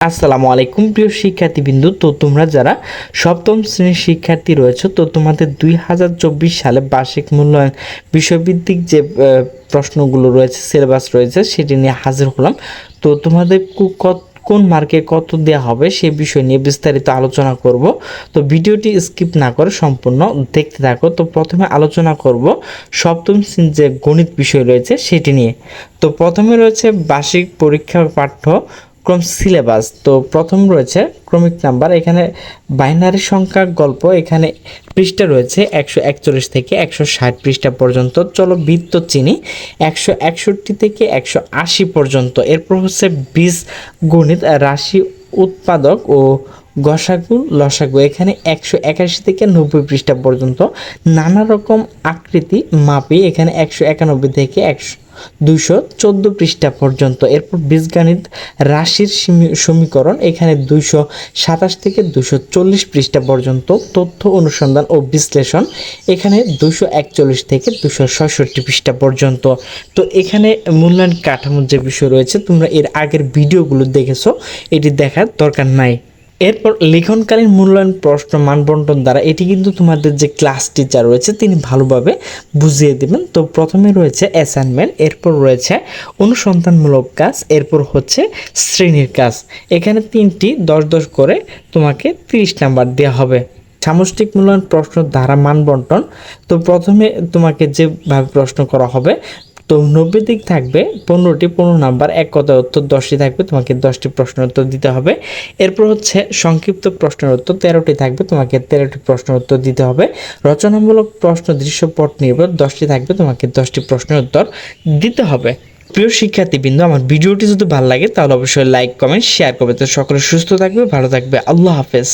আসসালামু আলাইকুম, প্রিয় শিক্ষার্থীবৃন্দু। তো তোমরা যারা সপ্তম শ্রেণির শিক্ষার্থী রয়েছে, তো তোমাদের দুই হাজার চব্বিশ সালে বার্ষিক মূল্যায়ন বিষয়ভিত্তিক যে প্রশ্নগুলো রয়েছে, সিলেবাস রয়েছে, সেটি নিয়ে হাজির হলাম। তো তোমাদের কত- কোন মার্কে কত দেওয়া হবে, সে বিষয় নিয়ে বিস্তারিত আলোচনা করব। তো ভিডিওটি স্কিপ না করে সম্পূর্ণ দেখতে থাকো। তো প্রথমে আলোচনা করব সপ্তম শ্রেণির যে গণিত বিষয় রয়েছে, সেটি নিয়ে। তো প্রথমে রয়েছে বার্ষিক পরীক্ষা পাঠ্য ক্রম সিলেবাস তো প্রথম রয়েছে ক্রমিক নাম্বার, এখানে বাইনারি সংখ্যা গল্প, এখানে পৃষ্ঠা রয়েছে একশো একচল্লিশ থেকে একশো ষাট পৃষ্ঠা পর্যন্ত। চলো বৃত্ত চিনি, একশো একষট্টি থেকে একশো আশি পর্যন্ত। এরপর হচ্ছে বীজ গণিত রাশি উৎপাদক ও গসাগু, লসাগু, এখানে একশো একাশি থেকে নব্বই পৃষ্ঠা পর্যন্ত নানা রকম আকৃতি মাপি এখানে একশো একানব্বই থেকে একশো দুইশো চোদ্দ পৃষ্ঠা পর্যন্ত। এরপর বীজগণিত রাশির সমীকরণ, এখানে দুইশো সাতাশ থেকে দুশো চল্লিশ পৃষ্ঠা পর্যন্ত তথ্য অনুসন্ধান ও বিশ্লেষণ, এখানে দুশো একচল্লিশ থেকে দুশো ছয়ষট্টি পৃষ্ঠা পর্যন্ত। তো এখানে মূল্যায়ন কাঠামোর যে বিষয় রয়েছে, তোমরা এর আগের ভিডিওগুলো দেখেছ, এটি দেখার দরকার নাই। এরপর লিখনকালীন মূল্যায়ন প্রশ্ন মানবন্টন দ্বারা এটি কিন্তু তোমাদের যে ক্লাস টিচার রয়েছে, তিনি ভালোভাবে বুঝিয়ে দেবেন। তো প্রথমে রয়েছে অ্যাসাইনমেন্ট এরপর রয়েছে অনুসন্ধানমূলক কাজ, এরপর হচ্ছে শ্রেণির কাজ। এখানে তিনটি, দশ দশ করে তোমাকে তিরিশ নাম্বার দেওয়া হবে। সামষ্টিক মূল্যায়ন প্রশ্ন দ্বারা মানবন্টন। তো প্রথমে তোমাকে যেভাবে প্রশ্ন করা হবে তো নব্বই দিক থাকবে, পনেরোটি পনেরো নাম্বার, এক কথা উত্তর দশটি থাকবে, তোমাকে দশটি প্রশ্নের উত্তর দিতে হবে। এরপর হচ্ছে সংক্ষিপ্ত প্রশ্নের উত্তর, তেরোটি থাকবে, তোমাকে তেরোটি প্রশ্নের উত্তর দিতে হবে। রচনামূলক প্রশ্ন, দৃশ্যপট নির্ভর, দশটি থাকবে, তোমাকে দশটি প্রশ্নের উত্তর দিতে হবে। প্রিয় শিক্ষার্থীবৃন্দ, আমার ভিডিওটি যদি ভালো লাগে, তাহলে অবশ্যই লাইক কমেন্ট শেয়ার করবে। তো সকলে সুস্থ থাকবে, ভালো থাকবে। আল্লাহ হাফেজ।